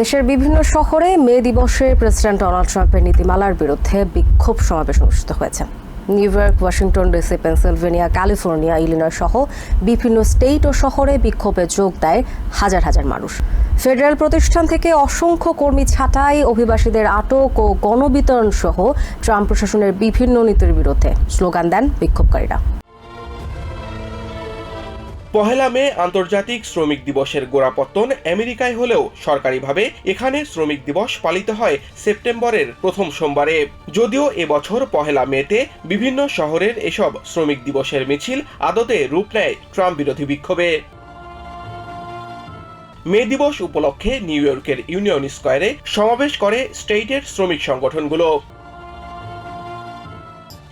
দেশের বিভিন্ন শহরে মে দিবসে প্রেসিডেন্ট ডোনাল্ড ট্রাম্পের নীতিমালার বিরুদ্ধে বিক্ষোভ সমাবেশ অনুষ্ঠিত হয়েছে। New York, Washington DC, Pennsylvania, California, Illinois সহ বিভিন্ন স্টেট ও শহরে বিক্ষোভে যোগ দেয় হাজার হাজার মানুষ। ফেডারেল প্রতিষ্ঠান থেকে অসংখ্য কর্মী ছাঁটাই, অভিবাসীদের আটক ও গণবিতরণ সহ ট্রাম্প প্রশাসনের বিভিন্ন নীতির বিরুদ্ধে স্লোগান দেন বিক্ষোভকারীরা। পহেলা মে আন্তর্জাতিক শ্রমিক দিবসের গোড়াপত্তন আমেরিকায় হলেও সরকারিভাবে এখানে শ্রমিক দিবস পালিত হয় সেপ্টেম্বরের প্রথম সোমবারে। যদিও এবছর পহেলা মেতে বিভিন্ন শহরের এসব শ্রমিক দিবসের মিছিল আদতে রূপ নেয় ট্রাম্প বিরোধী বিক্ষোভে। মে দিবস উপলক্ষে নিউ ইয়র্কের ইউনিয়ন স্কোয়ারে সমাবেশ করে স্টেটের শ্রমিক সংগঠনগুলো।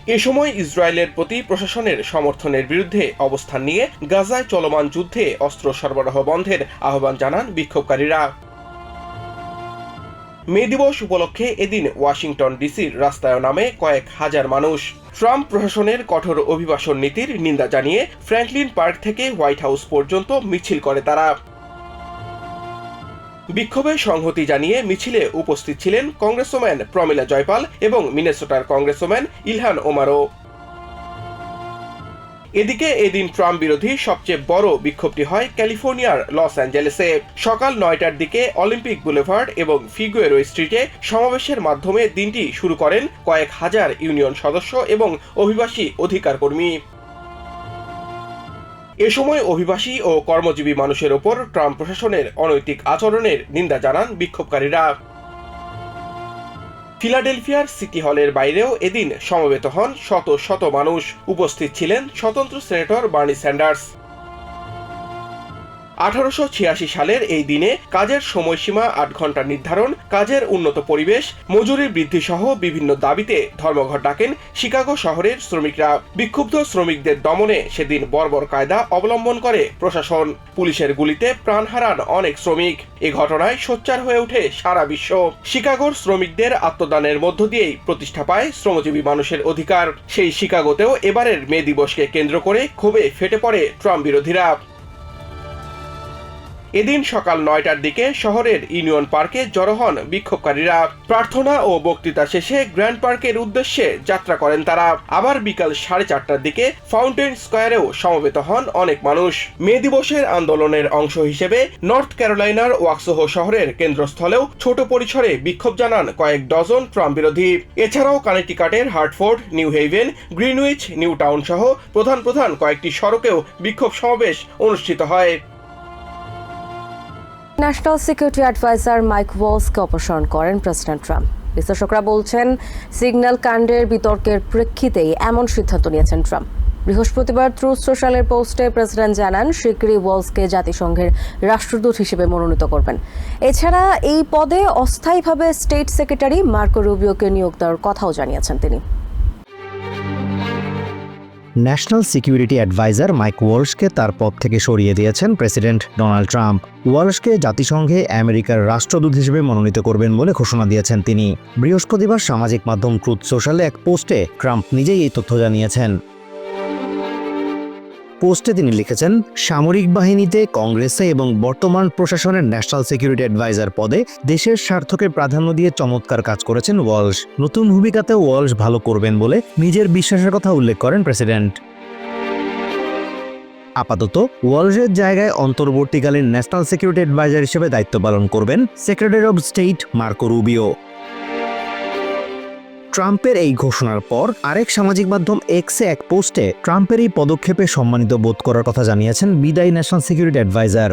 এ সময় ইসরায়েলের প্রতি প্রশাসনের সমর্থনের বিরুদ্ধে অবস্থান নিয়ে গাজায় চলমান যুদ্ধে অস্ত্র সরবরাহ বন্ধের আহ্বান জানান বিক্ষোভকারীরা। মে দিবস উপলক্ষে এদিন ওয়াশিংটন ডিসির রাস্তায় নামে কয়েক হাজার মানুষ। ট্রাম্প প্রশাসনের কঠোর অভিবাসন নীতির নিন্দা জানিয়ে ফ্র্যাঙ্কলিন পার্ক থেকে হোয়াইট হাউস পর্যন্ত মিছিল করে তারা। বিক্ষোভে সংহতি জানিয়ে মিছিলে উপস্থিত ছিলেন কংগ্রেসম্যান প্রমিলা জয়পাল এবং মিনেসোটার কংগ্রেসম্যান ইলহান ওমারো এদিকে এদিন ট্রাম্প বিরোধী সবচেয়ে বড় বিক্ষোভটি হয় ক্যালিফোর্নিয়ার লস অ্যাঞ্জেলেসে। সকাল নয়টার দিকে অলিম্পিক বুলেভার্ড এবং ফিগুয়েরো স্ট্রিটে সমাবেশের মাধ্যমে দিনটি শুরু করেন কয়েক হাজার ইউনিয়ন সদস্য এবং অভিবাসী অধিকার কর্মী এ সময় অভিবাসী ও কর্মজীবী মানুষের ওপর ট্রাম্প প্রশাসনের অনৈতিক আচরণের নিন্দা জানান বিক্ষোভকারীরা। ফিলাডেলফিয়ার সিটি হলের বাইরেও এদিন সমবেত হন শত শত মানুষ। উপস্থিত ছিলেন স্বতন্ত্র সেনেটর বার্নি স্যান্ডার্স। আঠারোশো ছিয়াশি সালের এই দিনে কাজের সময়সীমা আট ঘণ্টা নির্ধারণ, কাজের উন্নত পরিবেশ মজুরি বৃদ্ধি সহ বিভিন্ন দাবিতে ধর্মঘট ডাকেন শিকাগো শহরের শ্রমিকরা। বিক্ষুব্ধ শ্রমিকদের দমনে সেদিন বর্বর কায়দা অবলম্বন করে প্রশাসন। পুলিশের গুলিতে প্রাণ হারান অনেক শ্রমিক। এ ঘটনায় সোচ্চার হয়ে ওঠে সারা বিশ্ব। শিকাগোর শ্রমিকদের আত্মদানের মধ্য দিয়েই প্রতিষ্ঠা পায় শ্রমজীবী মানুষের অধিকার। সেই শিকাগোতেও এবারের মে দিবসকে কেন্দ্র করে ক্ষোভে ফেটে পড়ে ট্রাম্প বিরোধীরা। এদিন সকাল নয়টার দিকে শহরের ইউনিয়ন পার্কে জড়ো হন বিক্ষোভকারীরা। প্রার্থনা ও বক্তৃতা শেষে গ্র্যান্ড পার্কের উদ্দেশ্যে যাত্রা করেন তারা। আবার বিকাল সাড়ে চারটার দিকে ফাউন্টেন স্কোয়ারেও সমবেত হন অনেক মানুষ। মে দিবসের আন্দোলনের অংশ হিসেবে নর্থ ক্যারোলাইনার ওয়াকসোহ শহরের কেন্দ্রস্থলেও ছোট পরিসরে বিক্ষোভ জানান কয়েক ডজন ট্রাম্প বিরোধী। এছাড়াও কানেটিকাটের, Hartford, New Haven Greenwich, New Town সহ প্রধান প্রধান কয়েকটি সড়কেও বিক্ষোভ সমাবেশ অনুষ্ঠিত হয়। ন্যাশনাল সিকিউরিটি অ্যাডভাইজার মাইক ওয়ালসকে অপসারণ করেন প্রেসিডেন্ট ট্রাম্প বিশ্লেষকরা বলছেন, সিগন্যাল কাণ্ডের বিতর্কের প্রেক্ষিতেই এমন সিদ্ধান্ত নিয়েছেন ট্রাম্প বৃহস্পতিবার ট্রুথ সোশ্যালের পোস্টে প্রেসিডেন্ট জানান, শিগগিরই ওয়ালসকে জাতিসংঘের রাষ্ট্রদূত হিসেবে মনোনীত করবেন। এছাড়া এই পদে অস্থায়ীভাবে স্টেট সেক্রেটারি মার্কো রুবিওকে নিয়োগ দেওয়ার কথাও জানিয়েছেন তিনি। ন্যাশনাল সিকিউরিটি অ্যাডভাইজার মাইক ওয়ালশকে তার পদ থেকে সরিয়ে দিয়েছেন প্রেসিডেন্ট ডোনাল্ড ট্রাম্প। ওয়ালশকে জাতিসংঘে আমেরিকার রাষ্ট্রদূত হিসেবে মনোনীত করবেন বলে ঘোষণা দিয়েছেন তিনি। বৃহস্পতিবার সামাজিক মাধ্যম ট্রুথ সোশ্যালে এক পোস্টে ট্রাম্প নিজেই এই তথ্য জানিয়েছেন। পোস্টে তিনি লিখেছেন, সামরিক বাহিনীতে কংগ্রেসে এবং বর্তমান প্রশাসনের ন্যাশনাল সিকিউরিটি অ্যাডভাইজার পদে দেশের স্বার্থকে প্রাধান্য দিয়ে চমৎকার কাজ করেছেন ওয়ালশ। নতুন ভূমিকাতে ওয়ালশ ভালো করবেন বলে নিজের বিশ্বাসের কথা উল্লেখ করেন প্রেসিডেন্ট। আপাতত ওয়ালসের জায়গায় অন্তর্বর্তীকালীন ন্যাশনাল সিকিউরিটি অ্যাডভাইজার হিসেবে দায়িত্ব পালন করবেন secretary of state Marco Rubio. ট্রাম্পের এই ঘোষণার পর আরেক সামাজিক মাধ্যম এক্সে এক পোস্টে ট্রাম্পের এই পদক্ষেপে সম্মানিত বোধ করার কথা জানিয়েছেন বিদায়ী ন্যাশনাল সিকিউরিটি অ্যাডভাইজার।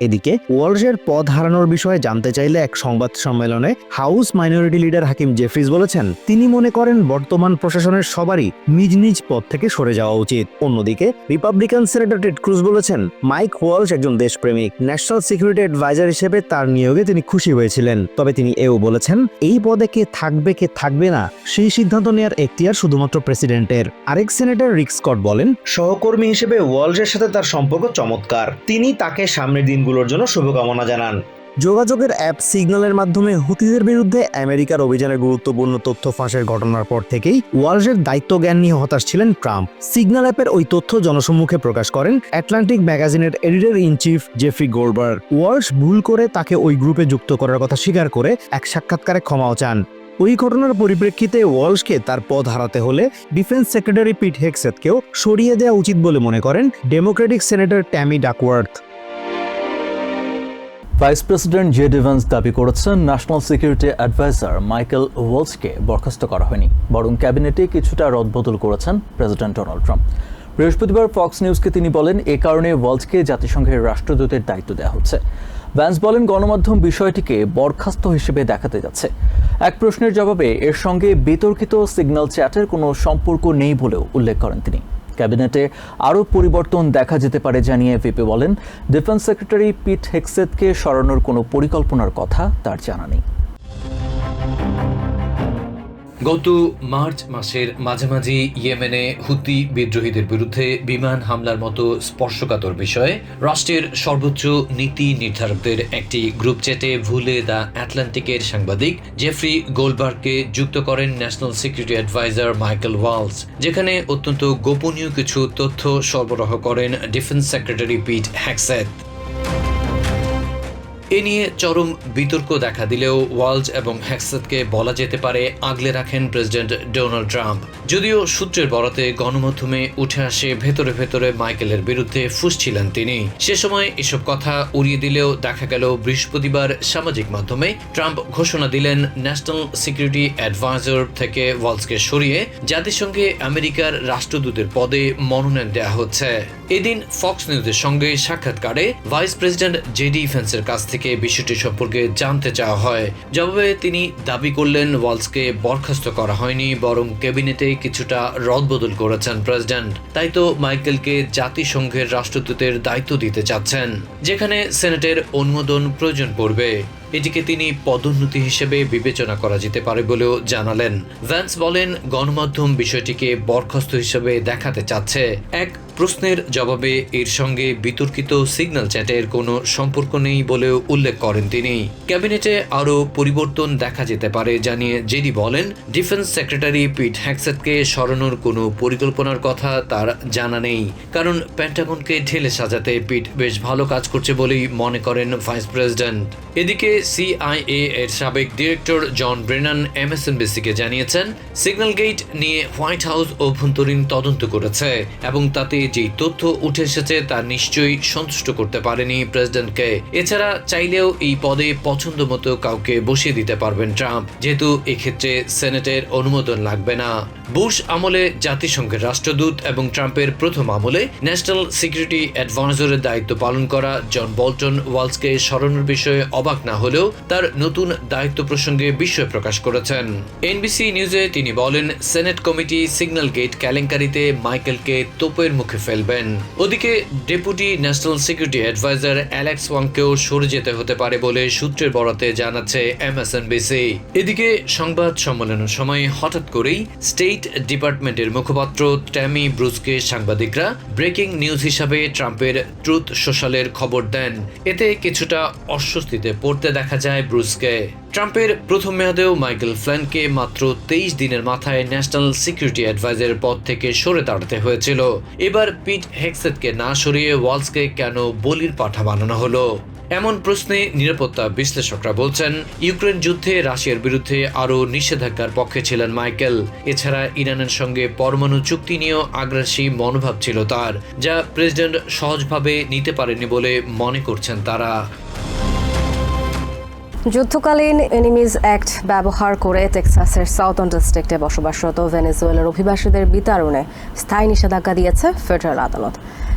এদিকে ওয়ালসের পদ হারানোর বিষয়ে জানতে চাইলে এক সংবাদ সম্মেলনে house minority leader Hakeem Jeffries বলেছেন, তিনি মনে করেন বর্তমান প্রশাসনের সবারই নিজ নিজ পদ থেকে সরে যাওয়া উচিত। অন্যদিকে রিপাবলিকান সেনেটর টেড ক্রুজ বলেছেন, মাইক ওয়ালস একজন দেশপ্রেমিক, ন্যাশনাল সিকিউরিটি অ্যাডভাইজার হিসেবে তার নিয়োগে তিনি খুশি হয়েছিলেন। তবে তিনি এও বলেছেন, এই পদে কে থাকবে কে থাকবে না, সেই সিদ্ধান্ত নেওয়ার এখতিয়ার শুধুমাত্র প্রেসিডেন্টের। আরেক সেনেটর রিক স্কট বলেন, সহকর্মী হিসেবে ওয়ালসের সাথে তার সম্পর্ক চমৎকার। তিনি তাকে সামনের দিনগুলোর জন্য শুভকামনা জানান। যোগাযোগের অ্যাপ সিগন্যালের মাধ্যমে হুতিদের বিরুদ্ধে আমেরিকার অভিযানের গুরুত্বপূর্ণ তথ্য ফাঁসের ঘটনার পর থেকেই ওয়ার্ল্ডের দায়িত্ব জ্ঞান নিয়ে হতাশ ছিলেন ট্রাম্প। সিগন্যাল অ্যাপের ওই তথ্য জনসম্মুখে প্রকাশ করেন অ্যাটলান্টিক ম্যাগাজিনের editor in chief Jeffrey Goldberg Waltz ভুল করে তাকে ওই গ্রুপে যুক্ত করার কথা স্বীকার করে এক সাক্ষাৎকারে ক্ষমাও চান। ওই ঘটনার পরিপ্রেক্ষিতে ওয়ালসকে তার পদ হারাতে হলে ডিফেন্স সেক্রেটারি পিট হেক্সেতকেও সরিয়ে দেওয়া উচিত বলে মনে করেন Democratic senator Tammy Duckworth. Vice president J D Vance দাবি করেছেন ন্যাশনাল সিকিউরিটি অ্যাডভাইজার মাইকেল ওয়ালসকে বরখাস্ত করা হয়নি, বরং ক্যাবিনেটে কিছুটা রদবদল করেছেন প্রেসিডেন্ট ডোনাল্ড ট্রাম্প বৃহস্পতিবার ফক্স নিউজকে তিনি বলেন, এ কারণে ওয়ালসকে জাতিসংঘের রাষ্ট্রদূতের দায়িত্ব দেওয়া হচ্ছে। ভ্যান্স বলেন, গণমাধ্যম বিষয়টিকে বরখাস্ত হিসেবে দেখাতে যাচ্ছে। এক প্রশ্নের জবাবে, এর সঙ্গে বিতর্কিত সিগন্যাল চ্যাটের কোনো সম্পর্ক নেই বলেও উল্লেখ করেন তিনি। ক্যাবিনেটে আরও পরিবর্তন দেখা যেতে পারে জানিয়ে ভিপি বলেন। ডিফেন্স সেক্রেটারি পিট হেক্সেতকে সরানোর কোনো পরিকল্পনার কথা তার জানা নেই। গত মার্চ মাসের মাঝামাঝি ইয়েমেনে হুতি বিদ্রোহীদের বিরুদ্ধে বিমান হামলার মতো স্পর্শকাতর বিষয়ে রাষ্ট্রের সর্বোচ্চ নীতি নির্ধারকদের একটি গ্রুপ চ্যাটে ভুলে দ্য আটলান্টিকের সাংবাদিক জেফ্রি গোলবার্গকে যুক্ত করেন national security adviser Michael Waltz, যেখানে অত্যন্ত গোপনীয় কিছু তথ্য সরবরাহ করেন ডিফেন্স সেক্রেটারি পিট হ্যাকসেট এ নিয়ে চরম বিতর্ক দেখা দিলেও ওয়ালজ এবং হ্যাকসেটকে বলা যেতে পারে আগলে রাখেন প্রেসিডেন্ট ডোনাল্ড ট্রাম্প। যদিও সূত্রের বরাতে গণমাধ্যমে উঠে আসে ভেতরে ভেতরে মাইকেলের বিরুদ্ধে ফুসছিলেন তিনি। সে সময় এসব কথা উড়িয়ে দিলেও দেখা গেল বৃহস্পতিবার সামাজিক মাধ্যমে ট্রাম্প ঘোষণা দিলেন ন্যাশনাল সিকিউরিটি অ্যাডভাইজার থেকে ওয়ালসকে সরিয়ে জাতিসংঘে আমেরিকার রাষ্ট্রদূতের পদে মনোনয়ন দেওয়া হচ্ছে। এদিন ফক্স নিউজের সঙ্গে সাক্ষাৎকারে ভাইস প্রেসিডেন্ট জেডি ফেন্সের কাছ থেকে বিষয়টি সম্পর্কে জানতে চাওয়া হয়। জবাবে তিনি দাবি করলেন, ওয়ালসকে বরখাস্ত করা হয়নি, বরং ক্যাবিনেটে কিছুটা রদবদল করেছেন প্রেসিডেন্ট। তাই তো মাইকেলকে জাতিসংঘের রাষ্ট্রদূতের দায়িত্ব দিতে চাচ্ছেন, যেখানে সেনেটের অনুমোদন প্রয়োজন পড়বে। এটিকে তিনি পদোন্নতি হিসেবে বিবেচনা করা যেতে পারে বলেও জানালেন। ভ্যান্স বলেন, গণমাধ্যম বিষয়টিকে বরখাস্ত হিসেবে দেখাতে চাচ্ছে। এক প্রশ্নের জবাবে এর সঙ্গে বিতর্কিত সিগন্যাল চ্যাটের কোনো সম্পর্ক নেই বলেও উল্লেখ করেন তিনি। ক্যাবিনেটে আরও পরিবর্তন দেখা যেতে পারে জানিয়ে জেডি বলেন, ডিফেন্স সেক্রেটারি পিট হ্যাকসেটকে সরানোর কোনো পরিকল্পনার কথা তার জানা নেই। কারণ প্যান্টাগনকে ঢেলে সাজাতে পিট বেশ ভালো কাজ করছে বলেই মনে করেন ভাইস প্রেসিডেন্ট। এদিকে সিআইএ এর সাবেক ডিরেক্টর জন ব্রেনান এমএসএনবিসিকে জানিয়েছেন, সিগন্যাল গেট নিয়ে হোয়াইট হাউস অভ্যন্তরীণ তদন্ত করেছে এবং তাতে যেই তথ্য উঠে এসেছে তা নিশ্চয়ই সন্তুষ্ট করতে পারেনি প্রেসিডেন্টকে এছাড়া চাইলেও এই পদে পছন্দ মতো কাউকে বসিয়ে দিতে পারবেন ট্রাম্প, যেহেতু এক্ষেত্রে সেনেটের অনুমোদন লাগবে না। বুশ আমলে জাতিসংঘের রাষ্ট্রদূত এবং ট্রাম্পের প্রথম আমলে ন্যাশনাল সিকিউরিটি অ্যাডভাইজারের দায়িত্ব পালন করা জন বল্টন ওয়ালসকে সরানোর বিষয়ে অবাক না হলেও তার নতুন দায়িত্ব প্রসঙ্গে বিস্ময় প্রকাশ করেছেন। এনবিসি নিউজে তিনি বলেন, সেনেট কমিটি সিগন্যাল গেট কেলেঙ্কারিতে মাইকেলকে তোপের মুখে ফেলবেন। ওদিকে, deputy national security adviser Alex ওয়াংকেও সরে যেতে হতে পারে বলে সূত্রের বরাতে জানাচ্ছে এমএসএনবিসি। এদিকে, সংবাদ সম্মেলনের সময় হঠাৎ করেই স্টেট ডিপার্টমেন্টের মুখপাত্র ট্যামি ব্রুসকে সাংবাদিকরা ব্রেকিং নিউজ হিসাবে ট্রাম্পের ট্রুথ সোশ্যালের খবর দেন। এতে কিছুটা অস্বস্তিতে পড়তে দেখা যায় ব্রুসকে। ট্রাম্পের প্রথম মেয়াদেও মাইকেল ফ্ল্যানকে মাত্র তেইশ দিনের মাথায় ন্যাশনাল সিকিউরিটি অ্যাডভাইজারের পদ থেকে সরে দাঁড়াতে হয়েছিল। এবার পিট হেক্সেটকে না সরিয়ে ওয়ালসকে কেন বলির পাঠা বানানো হলো? এমন প্রশ্নে নিরাপত্তা বিশ্লেষকরা বলছেন, ইউক্রেন যুদ্ধে রাশিয়ার বিরুদ্ধে আরও নিষেধাজ্ঞার পক্ষে ছিলেন মাইকেল। এছাড়া ইরানের সঙ্গে পরমাণু চুক্তি নিয়েও আগ্রাসী মনোভাব ছিল তার, যা প্রেসিডেন্ট সহজভাবে নিতে পারেনি বলে মনে করছেন তারা। যুদ্ধকালীন এনিমিজ অ্যাক্ট ব্যবহার করে টেক্সাসের সাউথ ডিস্ট্রিক্টে বসবাসরত ভেনেজুয়েলার অভিবাসীদের বিতরণে স্থায়ী নিষেধাজ্ঞা দিয়েছে ফেডারেল আদালত।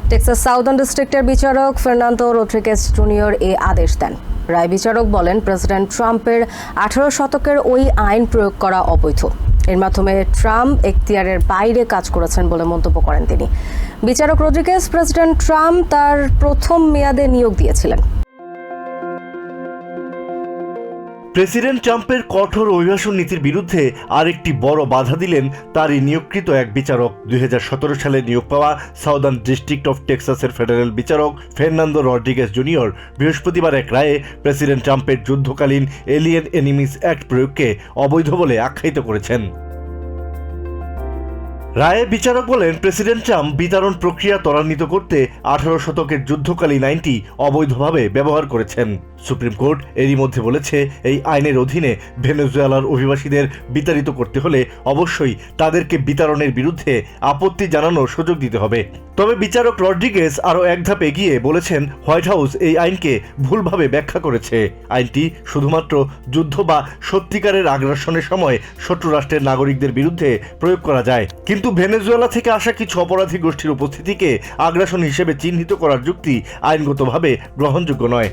টেক্সাস সাউদার্ন ডিস্ট্রিক্টের বিচারক ফার্নান্দো রোড্রিগেজ জুনিয়র এ আদেশ দেন। রায় বিচারক বলেন, প্রেসিডেন্ট ট্রাম্পের আঠারো শতকের ওই আইন প্রয়োগ করা অবৈধ। এর মাধ্যমে ট্রাম্প এখতিয়ারের বাইরে কাজ করেছেন বলে মন্তব্য করেন তিনি। বিচারক রোড্রিগেজ, প্রেসিডেন্ট ট্রাম্প তার প্রথম মেয়াদে নিয়োগ দিয়েছিলেন। প্রেসিডেন্ট ট্রাম্পের কঠোর অভিবাসন নীতির বিরুদ্ধে আরেকটি বড় বাধা দিলেন তারই নিয়োগকৃত এক বিচারক। দুই হাজার সতেরো সালে নিয়োগ পাওয়া সাউদার্ন ডিস্ট্রিক্ট অফ টেক্সাসের ফেডারেল বিচারক ফের্নান্দো রড্রিগেস জুনিয়র বৃহস্পতিবার এক রায়ে প্রেসিডেন্ট ট্রাম্পের যুদ্ধকালীন এলিয়েন এনিমিস অ্যাক্ট প্রয়োগকে অবৈধ বলে আখ্যায়িত করেছেন। রায়ে বিচারক বলেন, প্রেসিডেন্ট ট্রাম্প বিতরণ প্রক্রিয়া ত্বরান্বিত করতে আঠারো শতকের যুদ্ধকালীন আইনটি অবৈধভাবে ব্যবহার করেছেন। সুপ্রিম কোর্ট এরই মধ্যে বলেছে, এই আইনের অধীনে ভেনেজুয়েলার অভিবাসীদের বিতাড়িত করতে হলে অবশ্যই তাদেরকে বিতরণের বিরুদ্ধে আপত্তি জানানোর সুযোগ দিতে হবে। তবে বিচারক রড্রিগেস আরও এক ধাপ এগিয়ে বলেছেন, হোয়াইট হাউস এই আইনকে ভুলভাবে ব্যাখ্যা করেছে। আইনটি শুধুমাত্র যুদ্ধ বা সত্যিকারের আগ্রাসনের সময় শত্রু রাষ্ট্রের নাগরিকদের বিরুদ্ধে প্রয়োগ করা যায় কিন্তু ভেনেজুয়েলা থেকে আসা কিছু অপরাধী গোষ্ঠীর উপস্থিতিকে আগ্রাসন হিসেবে চিহ্নিত করার যুক্তি আইনগতভাবে গ্রহণযোগ্য নয়।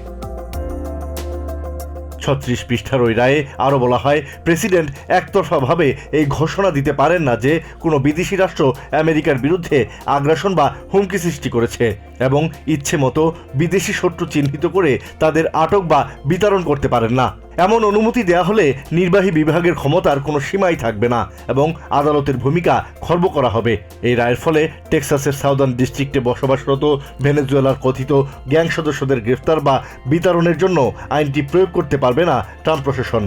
ছত্রিশ পৃষ্ঠার ওই রায়ে আরও বলা হয়, প্রেসিডেন্ট একতরফাভাবে এই ঘোষণা দিতে পারেন না যে কোনো বিদেশি রাষ্ট্র আমেরিকার বিরুদ্ধে আগ্রাসন বা হুমকি সৃষ্টি করেছে এবং ইচ্ছে মতো বিদেশি শত্রু চিহ্নিত করে তাদের আটক বা বিতরণ করতে পারেন না। এমন অনুমতি দেয়া হলে নির্বাহী বিভাগের ক্ষমতার কোনো সীমাই থাকবে না এবং আদালতের ভূমিকা খর্ব করা হবে। এই রায়ের ফলে টেক্সাসের সাউদার্ন ডিস্ট্রিক্টে বসবাসরত ভেনেজুয়েলার কথিত গ্যাং সদস্যদের গ্রেফতার বা বিতরণের জন্য আইনটি প্রয়োগ করতে পারবে না ট্রাম্প প্রশাসন।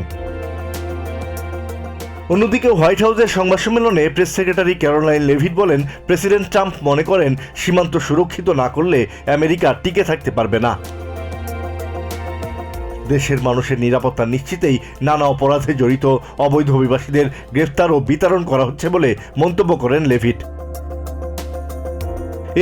অন্যদিকে হোয়াইট হাউসের সংবাদ সম্মেলনে প্রেস সেক্রেটারি ক্যারোলাইন লেভিট বলেন, প্রেসিডেন্ট ট্রাম্প মনে করেন সীমান্ত সুরক্ষিত না করলে আমেরিকা টিকে থাকতে পারবে না। দেশের মানুষের নিরাপত্তা নিশ্চিতেই নানা অপরাধে জড়িত। অবৈধ অভিবাসীদের গ্রেফতার ও বিতরণ করা হচ্ছে বলে মন্তব্য করেন লেভিট।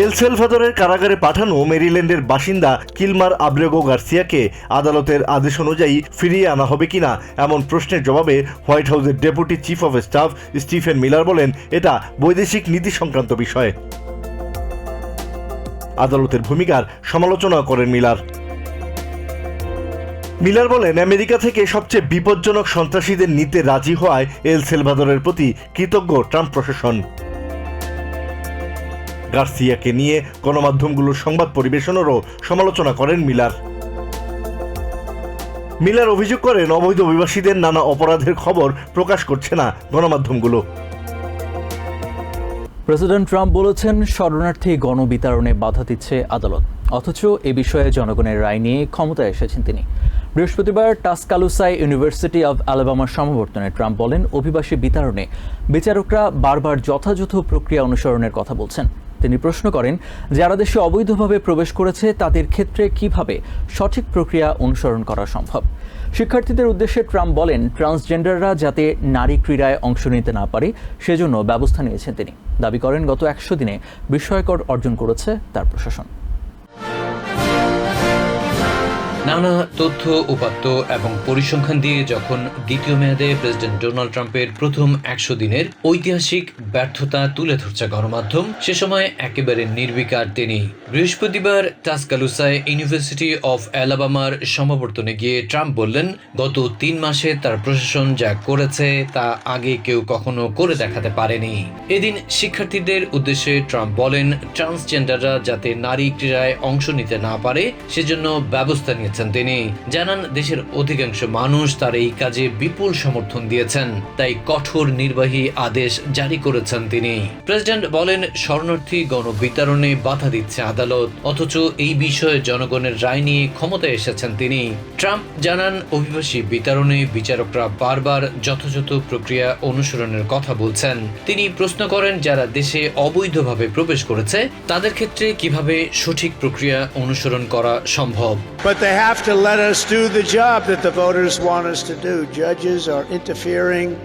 এল সেলভাদরের কারাগারে পাঠানো মেরিল্যান্ডের বাসিন্দা কিলমার আব্রেগো গার্সিয়াকে আদালতের আদেশ অনুযায়ী ফিরিয়ে আনা হবে কিনা এমন প্রশ্নের জবাবে হোয়াইট হাউসের deputy chief of staff Stephen Miller বলেন, এটা বৈদেশিক নীতি সংক্রান্ত বিষয়। আদালতের ভূমিকার সমালোচনা করেন মিলার। মিলার বলেন, আমেরিকা থেকে সবচেয়ে বিপজ্জনক সন্ত্রাসীদের নিতে রাজি হওয়ায় এল সেলভাদরের প্রতি কৃতজ্ঞ ট্রাম্প প্রশাসন। গার্সিয়াকে নিয়ে গণমাধ্যমগুলোর সংবাদ পরিবেশনেরও সমালোচনা করেন মিলার। মিলার অভিযোগ করেন, অবৈধ অভিবাসীদের নানা অপরাধের খবর প্রকাশ করছে না গণমাধ্যমগুলো। প্রেসিডেন্ট ট্রাম্প বলেছেন, শরণার্থী গণবিতরণে বাধা দিচ্ছে আদালত। অথচ এ বিষয়ে জনগণের রায় নিয়ে ক্ষমতায় এসেছেন তিনি। বৃহস্পতিবার টাসকালুসাই ইউনিভার্সিটি অব আলাবামার সমাবর্তনে ট্রাম্প বলেন, অভিবাসী বিতরণে বিচারকরা বারবার যথাযথ প্রক্রিয়া অনুসরণের কথা বলছেন। তিনি প্রশ্ন করেন, যারা দেশে অবৈধভাবে প্রবেশ করেছে, তাদের ক্ষেত্রে কীভাবে সঠিক প্রক্রিয়া অনুসরণ করা সম্ভব? শিক্ষার্থীদের উদ্দেশ্যে ট্রাম্প বলেন, ট্রান্সজেন্ডাররা যাতে নারী ক্রীড়ায় অংশ নিতে না পারে, সেজন্য ব্যবস্থা নিয়েছেন তিনি। দাবি করেন, গত একশো দিনে বিস্ময়কর অর্জন করেছে তার প্রশাসন। নানা তথ্য, উপাত্ত এবং পরিসংখ্যান দিয়ে যখন দ্বিতীয় মেয়াদে প্রেসিডেন্ট ডোনাল্ড ট্রাম্পের প্রথম একশো দিনের ঐতিহাসিক ব্যর্থতা তুলে ধরছে গণমাধ্যম, সে সময় একেবারে নির্বিকার তিনি। বৃহস্পতিবার টাসকালুসায় ইউনিভার্সিটি অফ অ্যালাবামার সমাবর্তনে গিয়ে ট্রাম্প বললেন, গত তিন মাসে তার প্রশাসন যা করেছে তা আগে কেউ কখনো করে দেখাতে পারেনি। এদিন শিক্ষার্থীদের উদ্দেশ্যে ট্রাম্প বলেন, ট্রান্সজেন্ডাররা যাতে নারী ক্রীড়ায় অংশ নিতে না পারে, সেজন্য ব্যবস্থা নিয়েছেন তিনি। জানান, দেশের অধিকাংশ মানুষ তার এই কাজে বিপুল সমর্থন দিয়েছেন। তাই কঠোর নির্বাহী আদেশ জারি করেছেন তিনি। প্রেসিডেন্ট বলেন, শরণার্থী গণবিতরণে বাধা দিচ্ছে আদালত। অথচ এই বিষয়ে জনগণের রায় নিয়ে ক্ষমতায় এসেছেন তিনি। ট্রাম্প জানান, অভিবাসী বিতরণে বিচারকরা বারবার যথাযথ প্রক্রিয়া অনুসরণের কথা বলছেন। তিনি প্রশ্ন করেন, যারা দেশে অবৈধভাবে প্রবেশ করেছে, তাদের ক্ষেত্রে কীভাবে সঠিক প্রক্রিয়া অনুসরণ করা সম্ভব? Have to let us do the job that the voters want us to do. Judges are interfering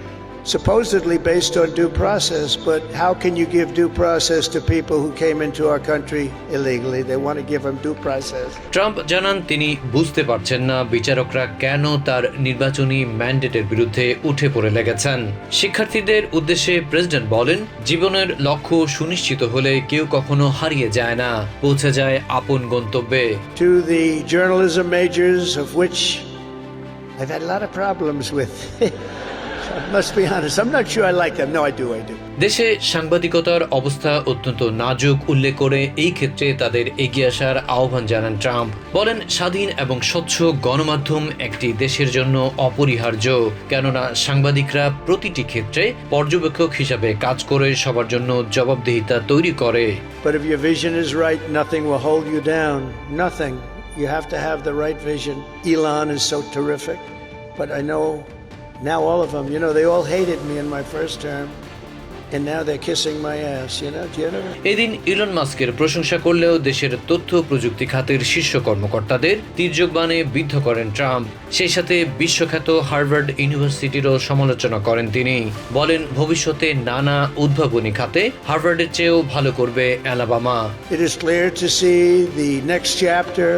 supposedly based on due process, but how can you give due process to people who came into our country illegally? They want to give them due process. Trump জানান তিনি বুঝতে পারছেন না বিচারকরা কেন তার নির্বাচনী ম্যান্ডেটের বিরুদ্ধে উঠে পড়ে লেগেছেন শিক্ষার্থীদের উদ্দেশ্যে প্রেসিডেন্ট বলেন জীবনের লক্ষ্য সুনিশ্চিত হলে কেউ কখনো হারিয়ে যায় না পৌঁছে যায় আপন গন্তব্যে To the journalism majors, of which I've had a lot of problems with. must be honest. I'm not sure I like দেশে সাংবাদিকতার অবস্থা অত্যন্ত নাজুক উল্লেখ করে এই ক্ষেত্রে তাদের এগিয়ে আসার আহ্বান জানান ট্রাম্প। বলেন স্বাধীন এবং স্বচ্ছ গণমাধ্যম একটি দেশের জন্য অপরিহার্য কেননা সাংবাদিকরা প্রতিটি ক্ষেত্রে পর্যবেক্ষক হিসাবে কাজ করে সবার জন্য জবাবদিহিতা তৈরি করে। But I know now all of them, you know, they all hated me in my first term. And now they're kissing my ass, you know? Do you know? এদিন ইলন মাস্কের প্রশংসা করলেও দেশের তথ্য প্রযুক্তি খাতের শীর্ষ কর্মকর্তাদের তীর্যকবাণে বিদ্ধ করেন ট্রাম্প সেই সাথে বিশ্বখ্যাত হার্ভার্ড ইউনিভার্সিটিরও সমালোচনা করেন তিনি বলেন ভবিষ্যতে নানা উদ্ভাবনী খাতে হার্ভার্ডের চেয়েও ভালো করবে Alabama It is clear to see the next chapter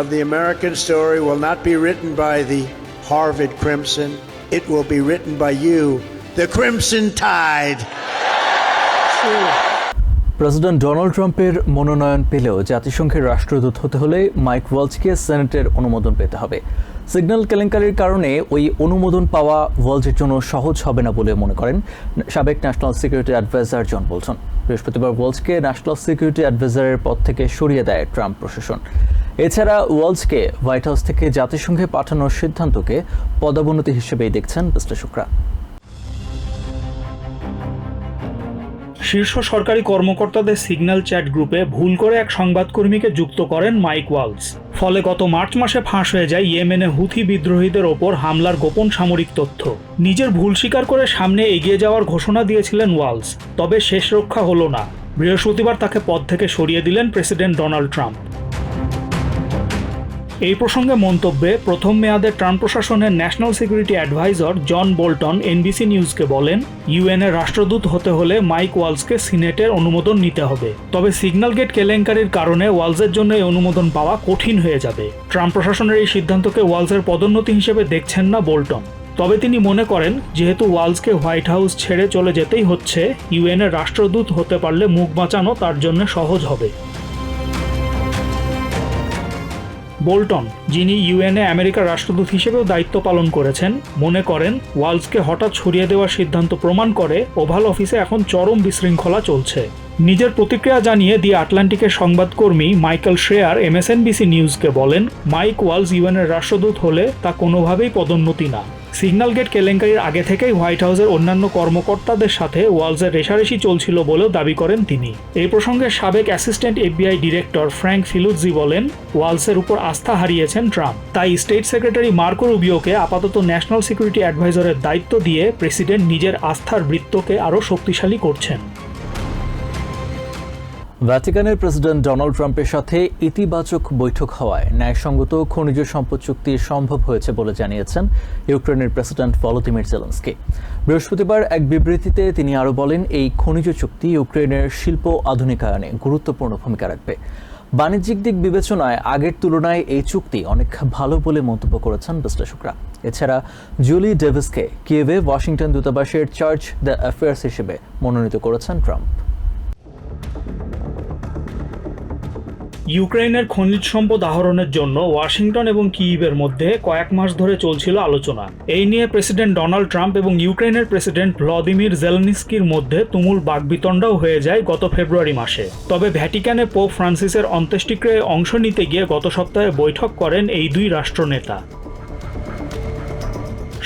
of the American story will not be written by the Harvard Crimson. It will be written by you, the Crimson Tide. President Donald ট্রাম্পের মনোনয়ন পেলেও জাতিসংঘের রাষ্ট্রদূত হতে হলে mic ওয়ালসকে সেনেটের অনুমোদন পেতে হবে। সিগন্যাল কেলেঙ্কারির কারণে ওই অনুমোদন পাওয়া ওয়ালসের জন্য সহজ হবে না বলে মনে করেন সাবেক ন্যাশনাল সিকিউরিটি অ্যাডভাইজার জন বলছেন বৃহস্পতিবার ওয়ালসকে ন্যাশনাল সিকিউরিটি অ্যাডভাইজারের পদ থেকে সরিয়ে দেয় ট্রাম্প প্রশাসন। এছাড়া ওয়ালসকে হোয়াইট হাউস থেকে জাতিসংঘে পাঠানোর সিদ্ধান্তকে পদাবনতি হিসেবেই দেখছেন বিশ্লেষকরা। শীর্ষ সরকারি কর্মকর্তাদের সিগন্যাল চ্যাট গ্রুপে ভুল করে এক সংবাদকর্মীকে যুক্ত করেন মাইক ওয়ালস। ফলে গত মার্চ মাসে ফাঁস হয়ে যায় ইয়েমেনে হুথি বিদ্রোহীদের ওপর হামলার গোপন সামরিক তথ্য। নিজের ভুল স্বীকার করে সামনে এগিয়ে যাওয়ার ঘোষণা দিয়েছিলেন ওয়ালস, তবে শেষ রক্ষা হলো না। বৃহস্পতিবার তাকে পদ থেকে সরিয়ে দিলেন প্রেসিডেন্ট ডোনাল্ড ট্রাম্প। এই প্রসঙ্গে মন্তব্যে প্রথম মেয়াদে ট্রাম্প প্রশাসনের national security adviser John Bolton NBC নিউজকে বলেন, ইউএনের রাষ্ট্রদূত হতে হলে মাইক ওয়ালসকে সিনেটের অনুমোদন নিতে হবে। তবে সিগন্যাল গেট কেলেঙ্কারির কারণে ওয়ালসের জন্য এই অনুমোদন পাওয়া কঠিন হয়ে যাবে। ট্রাম্প প্রশাসনের এই সিদ্ধান্তকে ওয়ালসের পদোন্নতি হিসেবে দেখছেন না বোল্টন। তবে তিনি মনে করেন, যেহেতু ওয়ালসকে হোয়াইট হাউস ছেড়ে চলে যেতেই হচ্ছে, ইউএনের রাষ্ট্রদূত হতে পারলে মুখ বাঁচানো তার জন্য সহজ হবে। বোল্টন, যিনি ইউএনএ আমেরিকার রাষ্ট্রদূত হিসেবেও দায়িত্ব পালন করেছেন, মনে করেন ওয়ালসকে হঠাৎ ছড়িয়ে দেওয়ার সিদ্ধান্ত প্রমাণ করে ওভাল অফিসে এখন চরম বিশৃঙ্খলা চলছে। নিজের প্রতিক্রিয়া জানিয়ে দি আটলান্টিকের সংবাদকর্মী মাইকেল শ্রেয়ার এমএসএনবিসি নিউজকে বলেন, মাইক ওয়ালস ইউএনএর রাষ্ট্রদূত হলে তা কোনোভাবেই পদোন্নতি না। সিগন্যাল গেট কেলেঙ্কারির আগে থেকেই হোয়াইট হাউসের অন্যান্য কর্মকর্তাদের সাথে ওয়ালসের রেশারেশি চলছিল বলেও দাবি করেন তিনি। এই প্রসঙ্গে সাবেক assistant FBI director Frank Filuzi বলেন, ওয়ালসের উপর আস্থা হারিয়েছেন ট্রাম্প। তাই স্টেট সেক্রেটারি মার্কো রুবিওকে আপাতত ন্যাশনাল সিকিউরিটি অ্যাডভাইজারের দায়িত্ব দিয়ে প্রেসিডেন্ট নিজের আস্থার বৃত্তকে আরও শক্তিশালী করছেন। ভ্যাটিকানের প্রেসিডেন্ট ডোনাল্ড ট্রাম্পের সাথে ইতিবাচক বৈঠক হওয়ায় ন্যায়সঙ্গত খনিজ সম্পদ চুক্তি সম্ভব হয়েছে বলে জানিয়েছেন ইউক্রেনের প্রেসিডেন্ট ভলোদিমির জেলেন্সকি। বৃহস্পতিবার এক বিবৃতিতে তিনি আরও বলেন, এই খনিজ চুক্তি ইউক্রেনের শিল্প আধুনিকায়নে গুরুত্বপূর্ণ ভূমিকা রাখবে। বাণিজ্যিক দিক বিবেচনায় আগের তুলনায় এই চুক্তি অনেক ভালো বলে মন্তব্য করেছেন বিশ্লেষকরা। এছাড়া জুলি ডেভিসকে কিয়েভে ওয়াশিংটন দূতাবাসের চার্জ দ্য অ্যাফেয়ার্স হিসেবে মনোনীত করেছেন ট্রাম্প। ইউক্রেনের খনিজ সম্পদ আহরণের জন্য ওয়াশিংটন এবং কিইভের মধ্যে কয়েক মাস ধরে চলছিল আলোচনা। এই নিয়ে প্রেসিডেন্ট ডোনাল্ড ট্রাম্প এবং ইউক্রেনের প্রেসিডেন্ট ভ্লাদিমির জেলনিস্কির মধ্যে তুমুল বাকবিতণ্ডাও হয়ে যায় গত ফেব্রুয়ারি মাসে। তবে ভ্যাটিকানে পোপ ফ্রান্সিসের অন্ত্যেষ্টিক্রিয়ায় অংশ নিতে গিয়ে গত সপ্তাহে বৈঠক করেন এই দুই রাষ্ট্রনেতা।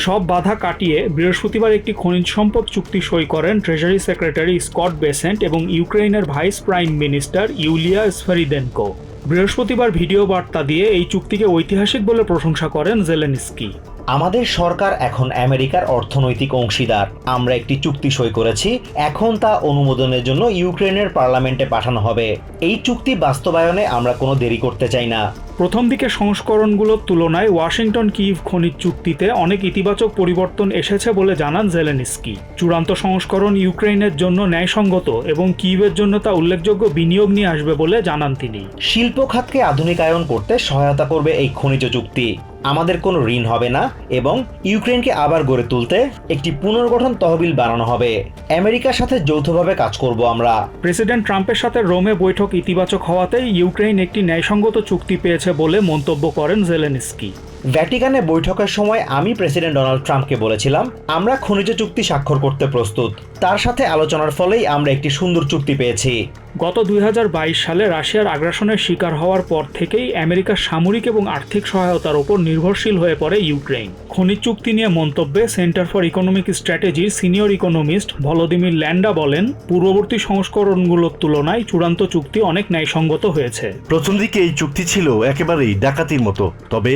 সব বাধা কাটিয়ে বৃহস্পতিবার একটি খনিজ সম্পদ চুক্তি সই করেন ট্রেজারি সেক্রেটারি স্কট বেসেন্ট এবং ইউক্রেনের vice prime minister Yulia Svyrydenko বৃহস্পতিবার ভিডিও বার্তা দিয়ে এই চুক্তিকে ঐতিহাসিক বলে প্রশংসা করেন জেলেনস্কি আমাদের সরকার এখন আমেরিকার অর্থনৈতিক অংশীদার। আমরা একটি চুক্তি সই করেছি, এখন তা অনুমোদনের জন্য ইউক্রেনের পার্লামেন্টে পাঠানো হবে। এই চুক্তি বাস্তবায়নে আমরা কোনো দেরি করতে চাই না। প্রথম দিকে সংস্করণগুলোর তুলনায় ওয়াশিংটন কিভ খনিজ চুক্তিতে অনেক ইতিবাচক পরিবর্তন এসেছে বলে জানান জেলেনিস্কি। চূড়ান্ত সংস্করণ ইউক্রেনের জন্য ন্যায়সঙ্গত এবং কিভের জন্য তা উল্লেখযোগ্য বিনিয়োগ নিয়ে আসবে বলে জানান তিনি। শিল্প খাতকে আধুনিকায়ন করতে সহায়তা করবে এই খনিজ চুক্তি। আমাদের কোনো ঋণ হবে না এবং ইউক্রেনকে আবার গড়ে তুলতে একটি পুনর্গঠন তহবিল বানানো হবে। আমেরিকার সাথে যৌথভাবে কাজ করব আমরা। প্রেসিডেন্ট ট্রাম্পের সাথে রোমে বৈঠক ইতিবাচক হওয়াতেই ইউক্রেন একটি ন্যায়সঙ্গত চুক্তি পেয়েছে বলে মন্তব্য করেন জেলেনিস্কি। ভ্যাটিকানে বৈঠকের সময় আমি প্রেসিডেন্ট ডোনাল্ড ট্রাম্পকে বলেছিলাম আমরা খনিজ চুক্তি স্বাক্ষর করতে প্রস্তুত। তার সাথে আলোচনার ফলেই আমরা একটি সুন্দর চুক্তি পেয়েছি। গত দুই হাজার বাইশ সালে রাশিয়ার আগ্রাসনের শিকার হওয়ার পর থেকেই আমেরিকার সামরিক এবং আর্থিক সহায়তার ওপর নির্ভরশীল হয়ে পড়ে ইউক্রেন খনিজ চুক্তি নিয়ে মন্তব্যে সেন্টার ফর ইকোনমিক স্ট্র্যাটেজির সিনিয়র ইকোনমিস্ট ভলোদিমির ল্যান্ডা বলেন পূর্ববর্তী সংস্করণগুলোর তুলনায় চূড়ান্ত চুক্তি অনেক ন্যায়সঙ্গত হয়েছে। প্রথম দিকে এই চুক্তি ছিল একেবারেই ডাকাতির মতো তবে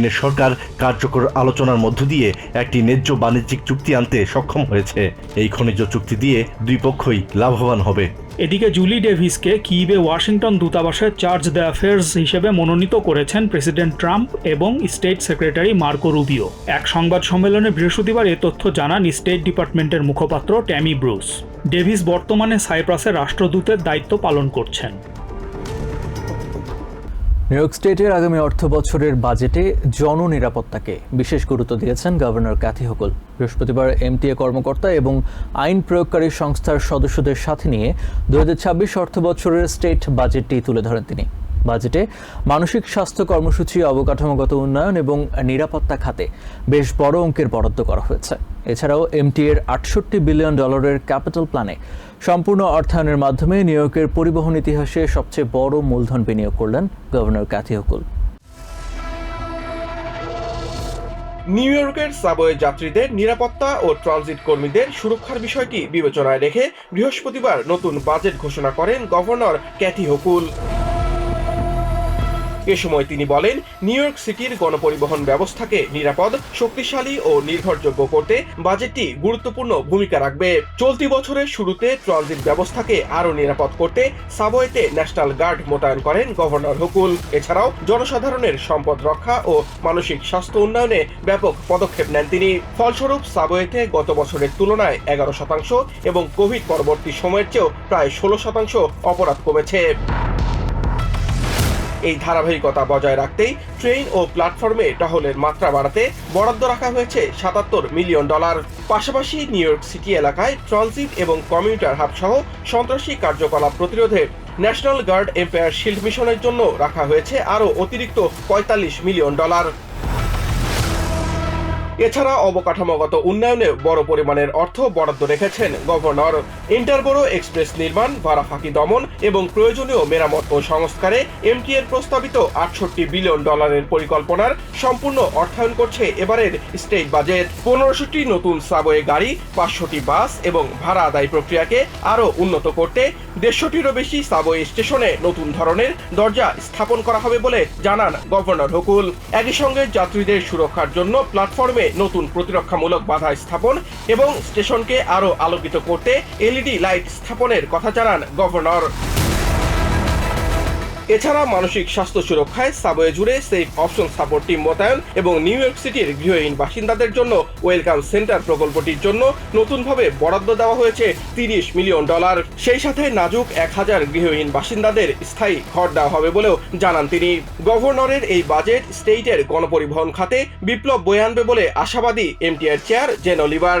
ইউক্রেনের সরকার কার্যকর আলোচনার মধ্য দিয়ে একটি ন্যায্য বাণিজ্যিক চুক্তি আনতে সক্ষম হয়েছে। এই খনিজ চুক্তি দিয়ে দুই পক্ষই লাভবান হবে। এদিকে জুলি ডেভিসকে কিবে ওয়াশিংটন দূতাবাসের চার্জ দ্য অ্যাফেয়ার্স হিসেবে মনোনীত করেছেন প্রেসিডেন্ট ট্রাম্প এবং স্টেট সেক্রেটারি মার্কো রুবিও। এক সংবাদ সম্মেলনে বৃহস্পতিবার এ তথ্য জানান স্টেট ডিপার্টমেন্টের মুখপাত্র ট্যামি ব্রুস। ডেভিস বর্তমানে সাইপ্রাসের রাষ্ট্রদূতের দায়িত্ব পালন করছেন। নিউ ইয়র্ক স্টেটের আগামী অর্থ বছরের বাজেটে জননিরাপত্তাকে বিশেষ গুরুত্ব দিয়েছেন গভর্নর ক্যাথি হকুল। বৃহস্পতিবার এমটিএ কর্মকর্তা এবং আইন প্রয়োগকারী সংস্থার সদস্যদের সাথে নিয়ে দু অর্থ বছরের স্টেট বাজেটটি তুলে ধরেন তিনি। বাজেটে মানসিক স্বাস্থ্য কর্মসূচি, অবকাঠামোগত উন্নয়ন এবং নিরাপত্তা খাতে বেশ বড় অঙ্কের বরাদ্দ করা হয়েছে। এছাড়াও এমটিএর আটষট্টি বিলিয়ন ডলারের ক্যাপিটাল প্ল্যানে সম্পূর্ণ অর্থায়নের মাধ্যমে নিউ পরিবহন ইতিহাসে সবচেয়ে বড় মূলধন বিনিয়োগ করলেন গভর্নর ক্যাথি হকুল নিউ ইয়র্কের সাবওয়ে যাত্রীদের নিরাপত্তা ও ট্রানজিট কর্মীদের সুরক্ষার বিষয়টি বিবেচনায় রেখে বৃহস্পতিবার নতুন বাজেট ঘোষণা করেন গভর্নর ক্যাথি হকুল এ সময় তিনি বলেন, নিউ ইয়র্ক সিটির গণপরিবহন ব্যবস্থাকে নিরাপদ, শক্তিশালী ও নির্ভরযোগ্য করতে বাজেটটি গুরুত্বপূর্ণ ভূমিকা রাখবে। চলতি বছরের শুরুতে ট্রানজিট ব্যবস্থাকে আরও নিরাপদ করতে সাবওয়েতে ন্যাশনাল গার্ড মোতায়েন করেন গভর্নর হুকুল। এছাড়াও জনসাধারণের সম্পদ রক্ষা ও মানসিক স্বাস্থ্য উন্নয়নে ব্যাপক পদক্ষেপ নেন তিনি। ফলস্বরূপ, সাবওয়েতে গত বছরের তুলনায় এগারো শতাংশ এবং কোভিড পরবর্তী সময়ের চেয়েও প্রায় ষোলো শতাংশ অপরাধ কমেছে। এই ধারাবাহিকতা বজায় রাখতেই ট্রেন ও প্ল্যাটফর্মে টহলের মাত্রা বাড়াতে বরাদ্দ রাখা হয়েছে সাতাত্তর মিলিয়ন ডলার। পাশাপাশি নিউ ইয়র্ক সিটি এলাকায় ট্রানজিট এবং কমিউটার হাব সহ সন্ত্রাসী কার্যকলাপ প্রতিরোধে ন্যাশনাল গার্ড এম্পায়ার শিল্ড মিশনের জন্য রাখা হয়েছে আরও অতিরিক্ত পঁয়তাল্লিশ মিলিয়ন ডলার। এছাড়া অবকাঠামোগত উন্নয়নে বড় পরিমাণের অর্থ বরাদ্দ রেখেছেন গভর্নর। ইন্টারবোরো এক্সপ্রেস নির্মাণ ভাড়া ফাঁকি দমন এবং প্রয়োজনীয় মেরামত ও সংস্কারে এমটি এর প্রস্তাবিত আটষট্টি বিলিয়ন ডলারের পরিকল্পনার সম্পূর্ণ অর্থায়ন করছে এবারের স্টেট বাজেট। পনেরোশোটি নতুন সাবওয়ে গাড়ি, পাঁচশোটি বাস এবং ভাড়া আদায় প্রক্রিয়াকে আরও উন্নত করতে দেড়শোটিরও বেশি সাবওয়ে স্টেশনে নতুন ধরনের দরজা স্থাপন করা হবে বলে জানান গভর্নর হকুল। একই সঙ্গে যাত্রীদের সুরক্ষার জন্য প্ল্যাটফর্মে নতুন প্রতিরক্ষামূলক বাধা স্থাপন এবং স্টেশনকে আরও আলোকিত করতে এলইডি লাইট স্থাপনের কথা জানান গভর্নর। এছাড়া মানসিক স্বাস্থ্য সুরক্ষায় সাবওয়ে জুড়ে সেফ অপশন সাপোর্ট টিম মোতায়েন এবং নিউ ইয়র্ক সিটির গৃহহীন বাসিন্দাদের জন্য ওয়েলকাম সেন্টার প্রকল্পটির জন্য নতুনভাবে বরাদ্দ দেওয়া হয়েছে তিরিশ মিলিয়ন ডলার। সেই সাথে নাজুক এক হাজার গৃহহীন বাসিন্দাদের স্থায়ী ঘর দেওয়া হবে বলেও জানান তিনি। গভর্নরের এই বাজেট স্টেটের গণপরিবহন খাতে বিপ্লব বয়ে আনবে বলে আশাবাদী MTR chair Jen Oliver